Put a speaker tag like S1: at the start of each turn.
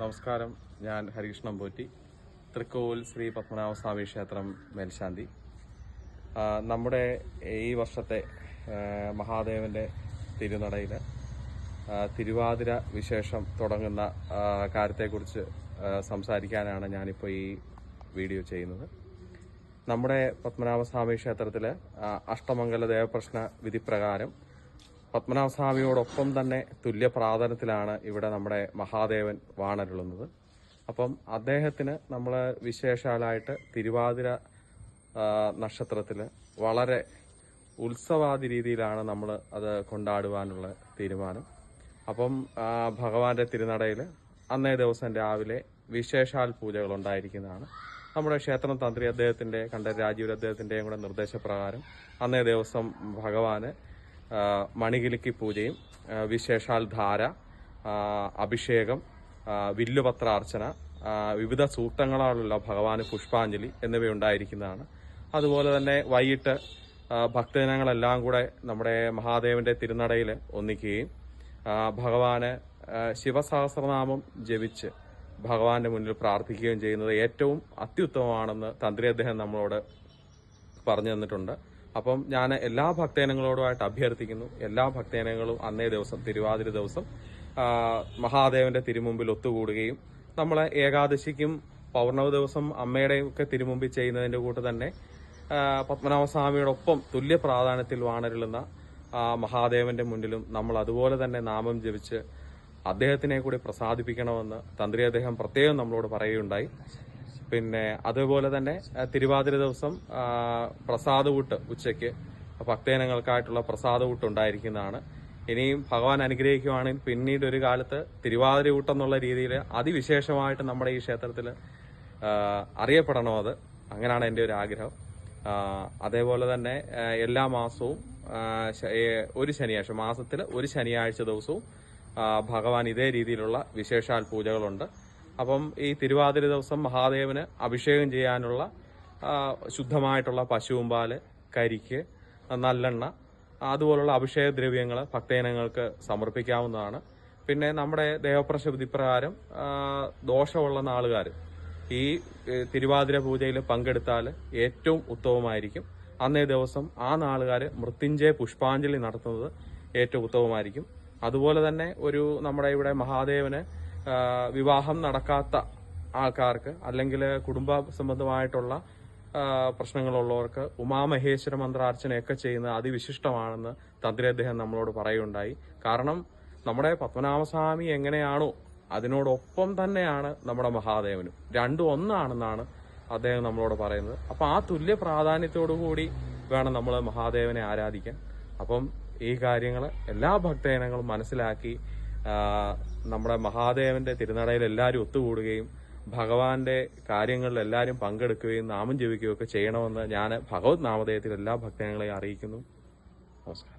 S1: നമസ്കാരം. ഞാൻ ഹരികൃഷ്ണൻ പോറ്റി തൃക്കോവിൽ ശ്രീ പത്മനാഭസ്വാമി ക്ഷേത്രം മേൽശാന്തി. നമ്മുടെ ഈ വർഷത്തെ മഹാദേവന്റെ തിരുനടയിൽ തിരുവാതിര വിശേഷം തുടങ്ങുന്ന കാര്യത്തെക്കുറിച്ച് സംസാരിക്കാനാണ് ഞാനിപ്പോൾ ഈ വീഡിയോ ചെയ്യുന്നത്. നമ്മുടെ പത്മനാഭസ്വാമി ക്ഷേത്രത്തിൽ അഷ്ടമംഗല ദേവപ്രശ്ന വിധിപ്രകാരം പത്മനാഭസ്വാമിയോടൊപ്പം തന്നെ തുല്യ പ്രാധാന്യത്തിലാണ് ഇവിടെ നമ്മുടെ മഹാദേവൻ വാണരുളുന്നത്. അപ്പം അദ്ദേഹത്തിന് നമ്മൾ വിശേഷാലായിട്ട് തിരുവാതിര നക്ഷത്രത്തിൽ വളരെ ഉത്സവാദി രീതിയിലാണ് നമ്മൾ അത് കൊണ്ടാടുവാനുള്ള തീരുമാനം. അപ്പം ഭഗവാന്റെ തിരുനടയിൽ അന്നേ ദിവസം രാവിലെ വിശേഷാൽ പൂജകൾ ഉണ്ടായിരിക്കുന്നതാണ് നമ്മുടെ ക്ഷേത്രം തന്ത്രി അദ്ദേഹത്തിന്റെ കണ്ട രാജീവ് അദ്ദേഹത്തിന്റെയും കൂടെ നിർദ്ദേശപ്രകാരം അന്നേ ദിവസം ഭഗവാന് മണികിലിക്ക് പൂജയും വിശേഷാൽ ധാര അഭിഷേകം വില്ലുപത്രാർച്ചന വിവിധ സൂക്തങ്ങളാലുള്ള ഭഗവാന് പുഷ്പാഞ്ജലി എന്നിവയുണ്ടായിരിക്കുന്നതാണ്. അതുപോലെ തന്നെ വൈകിട്ട് ഭക്തജനങ്ങളെല്ലാം കൂടെ നമ്മുടെ മഹാദേവന്റെ തിരുനടയിൽ ഒന്നിക്കുകയും ഭഗവാന് ശിവസഹസ്രനാമം ജപിച്ച് ഭഗവാന്റെ മുന്നിൽ പ്രാർത്ഥിക്കുകയും ചെയ്യുന്നത് ഏറ്റവും അത്യുത്തമമാണെന്ന് തന്ത്രി അദ്ദേഹം നമ്മളോട് പറഞ്ഞു തന്നിട്ടുണ്ട്. അപ്പം ഞാൻ എല്ലാ ഭക്തജനങ്ങളോടുമായിട്ട് അഭ്യർത്ഥിക്കുന്നു. എല്ലാ ഭക്തജനങ്ങളും അന്നേ ദിവസം തിരുവാതിര ദിവസം മഹാദേവന്റെ തിരുമുമ്പിൽ ഒത്തുകൂടുകയും നമ്മളെ ഏകാദശിക്കും പൗർണമി ദിവസം അമ്മയുടെയും ഒക്കെ തിരുമുമ്പിൽ ചെയ്യുന്നതിന്റെ കൂട്ട് തന്നെ പത്മനാഭസ്വാമിയോടൊപ്പം തുല്യ പ്രാധാന്യത്തിൽ വാണരുളുന്ന മഹാദേവന്റെ മുന്നിലും നമ്മൾ അതുപോലെ തന്നെ നാമം ജപിച്ച് അദ്ദേഹത്തിനെ കൂടി പ്രസാദിപ്പിക്കണമെന്ന് തന്ത്രി അദ്ദേഹം പ്രത്യേകം നമ്മളോട് പറയുകയുണ്ടായി. പിന്നെ അതുപോലെ തന്നെ തിരുവാതിര ദിവസം പ്രസാദ കൂട്ട് ഉച്ചയ്ക്ക്. ഭക്തജനങ്ങൾക്കായിട്ടുള്ള പ്രസാദ ഉണ്ടായിരിക്കുന്നതാണ്. ഇനിയും ഭഗവാൻ അനുഗ്രഹിക്കുവാണെങ്കിൽ പിന്നീട് ഒരു കാലത്ത് തിരുവാതിര കൂട്ടെന്നുള്ള രീതിയിൽ അതിവിശേഷമായിട്ട് നമ്മുടെ ഈ ക്ഷേത്രത്തിൽ അറിയപ്പെടണം അത്? അങ്ങനെയാണ് എന്റെ ഒരു ആഗ്രഹം. അതേപോലെ തന്നെ എല്ലാ മാസവും ഒരു ശനിയാഴ്ച മാസത്തിൽ ഒരു ശനിയാഴ്ച ദിവസവും ഭഗവാൻ ഇതേ രീതിയിലുള്ള വിശേഷാൽ പൂജകളുണ്ട്. അപ്പം ഈ തിരുവാതിര ദിവസം മഹാദേവന് അഭിഷേകം ചെയ്യാനുള്ള ശുദ്ധമായിട്ടുള്ള പശുവും പാൽ കരിക്ക് നല്ലെണ്ണ അതുപോലുള്ള അഭിഷേക ദ്രവ്യങ്ങൾ ഭക്തജനങ്ങൾക്ക് സമർപ്പിക്കാവുന്നതാണ്. പിന്നെ നമ്മുടെ ദേവപ്രശുദ്ധി പ്രകാരം ദോഷമുള്ള നാളുകാർ ഈ തിരുവാതിര പൂജയിൽ പങ്കെടുത്താൽ ഏറ്റവും ഉത്തമമായിരിക്കും. അന്നേ ദിവസം ആ നാളുകാർ മൃത്യുഞ്ജയ പുഷ്പാഞ്ജലി നടത്തുന്നത് ഏറ്റവും ഉത്തമമായിരിക്കും. അതുപോലെ തന്നെ ഒരു നമ്മുടെ ഇവിടെ മഹാദേവന് വിവാഹം നടക്കാത്ത ആൾക്കാർക്ക് അല്ലെങ്കിൽ കുടുംബ സംബന്ധമായിട്ടുള്ള പ്രശ്നങ്ങളുള്ളവർക്ക് ഉമാമഹേശ്വര മന്ത്രാർച്ചനയൊക്കെ ചെയ്യുന്നത് അതിവിശിഷ്ടമാണെന്ന് തന്ത്രി അദ്ദേഹം നമ്മളോട് പറയുണ്ടായി കാരണം നമ്മുടെ പത്മനാഭസ്വാമി എങ്ങനെയാണോ അതിനോടൊപ്പം തന്നെയാണ് നമ്മുടെ മഹാദേവനും. രണ്ടും ഒന്നാണെന്നാണ് അദ്ദേഹം നമ്മളോട് പറയുന്നത്. അപ്പം ആ തുല്യ പ്രാധാന്യത്തോടു കൂടി വേണം നമ്മൾ മഹാദേവനെ ആരാധിക്കാൻ. അപ്പം ഈ കാര്യങ്ങൾ എല്ലാ ഭക്തജനങ്ങളും മനസ്സിലാക്കി നമ്മുടെ മഹാദേവന്റെ തിരുനടയിൽ എല്ലാവരും ഒത്തുകൂടുകയും ഭഗവാന്റെ കാര്യങ്ങളിൽ എല്ലാവരും പങ്കെടുക്കുകയും നാമം ജപിക്കുകയും ഒക്കെ ചെയ്യണമെന്ന് ഞാൻ ഭഗവത് നാമധേയത്തിൽ എല്ലാ ഭക്തങ്ങളെയും അറിയിക്കുന്നു. നമസ്കാരം.